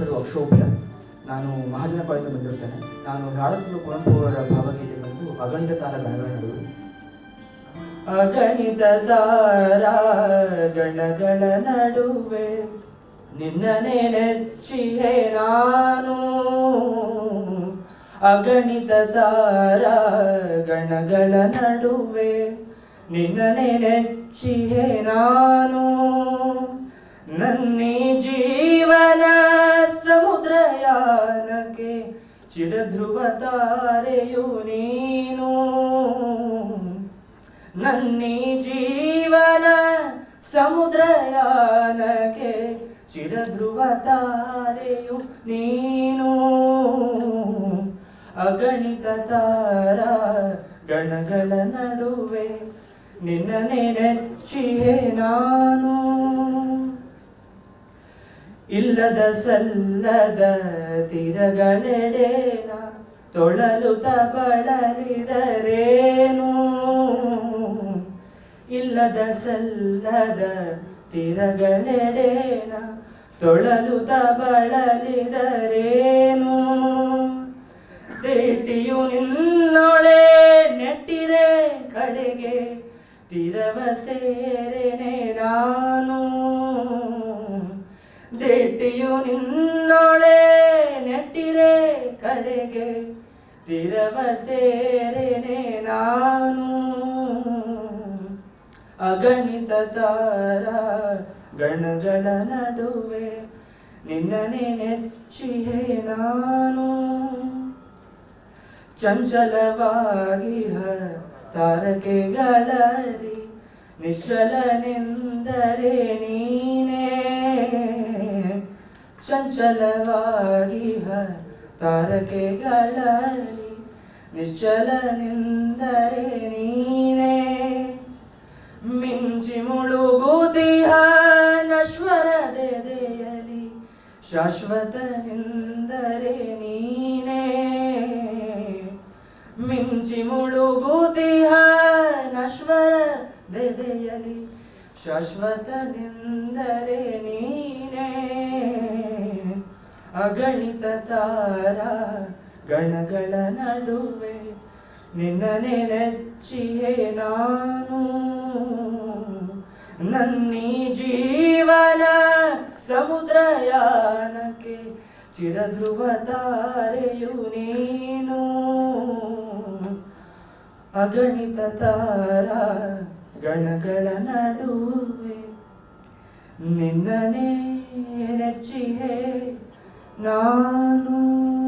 ಹೆಸರು ಅಕ್ಷೋಭ್ಯ ನಾನು ಮಹಾಜನ ಪಾಳಿತ ಬಂದಿರುತ್ತೇನೆ. ನಾನು ಹಾಡುತ್ತಿರುವ ಕುವೆಂಪು ಅವರ ಭಾವಗೀತೆ ಬಂದು ಅಗಣಿತ ತಾರ ಗಣಗಳ ಅಗಣಿತ ತಾರ ಗಣಗಳ ನಡುವೆ ನಿನ್ನ ನೆಚ್ಚಿಹೆ ನಾನು. ಅಗಣಿತ ತಾರ ಗಣಗಳ ನಡುವೆ ನಿನ್ನ ನೆಚ್ಚಿಹೆ ನಾನು. ನನ್ನ ಜೀವನ ಚಿರಧ್ರುವ ತಾರೆಯು ನೀನು. ನನ್ನಿ ಜೀವನ ಸಮುದ್ರಯಾನಕ್ಕೆ ಚಿರಧ್ರುವ ತಾರೆಯು ನೀನು. ಅಗಣಿತ ತಾರ ಗಣಗಳ ನಡುವೆ ನಿನ್ನ ನೆನೆಚ್ಚಿಯೇ ನಾನು. ಇಲ್ಲದ ಸಲ್ಲದ ತೀರಗಳೆಡೆನ ತೊಳಲು ತಬಳಲಿದರೇನು? ಇಲ್ಲದ ಸಲ್ಲದ ತೀರಗಳೆಡೆನ ತೊಳಲು ತಬಳಲಿದರೇನು? ದೇಟಿಯು ನಿನ್ನೊಳೆ ನೆಟ್ಟಿದೆ ಕಡೆಗೆ ತಿರವ ಸೇರೆನೆ ನಾನು. ದೇಟಿಯು ನಿನ್ನೊಳೆ ನೆಟ್ಟಿರೆ ಕಡೆಗೆ. ತಿರವ ಸೇರೆನೆ ನಾನು. ಅಗಣಿತ ತಾರ ಗಣಗಳ ನಡುವೆ ನಿನ್ನನೆ ನೆಚ್ಚಿಹೆ ನಾನು. ಚಂಚಲವಾಗಿಹ ತಾರಕೆಗಳಲ್ಲಿ ನಿಶ್ಚಲನೆಂದರೆ ನೀನೇ. ಚಂಚಲವಾಗಿಹ ತಾರಕೆಗಳಲ್ಲಿ ನಿಶ್ಚಲನಿಂದರೆ ನೀನೇ. ಮಿಂಚಿ ಮುಳುಗುದಿಹ ನಶ್ವರ ಶಾಶ್ವತನಿಂದರೆ ನೀನೇ. ಮಿಂಚಿ ಮುಳುಗುದಿಹ ನಶ್ವರ ದೆದೆಯಲಿ ಶಾಶ್ವತನೆಂದರೆ ಅಗಣಿತ ತಾರ ಗಣಗಳ ನಡುವೆ ನಿನ್ನ ನೆಚ್ಚಿಹೆ ನಾನು. ನನ್ನಿ ಜೀವನ ಸಮುದ್ರಯಾನಕ್ಕೆ ಚಿರಧ್ರುವ ತಾರೆಯು ನೀನು. ಅಗಣಿತ ತಾರ ಗಣಗಳ ನಡುವೆ ನಿನ್ನನೆ ನೆಚ್ಚಿಹೆ Nano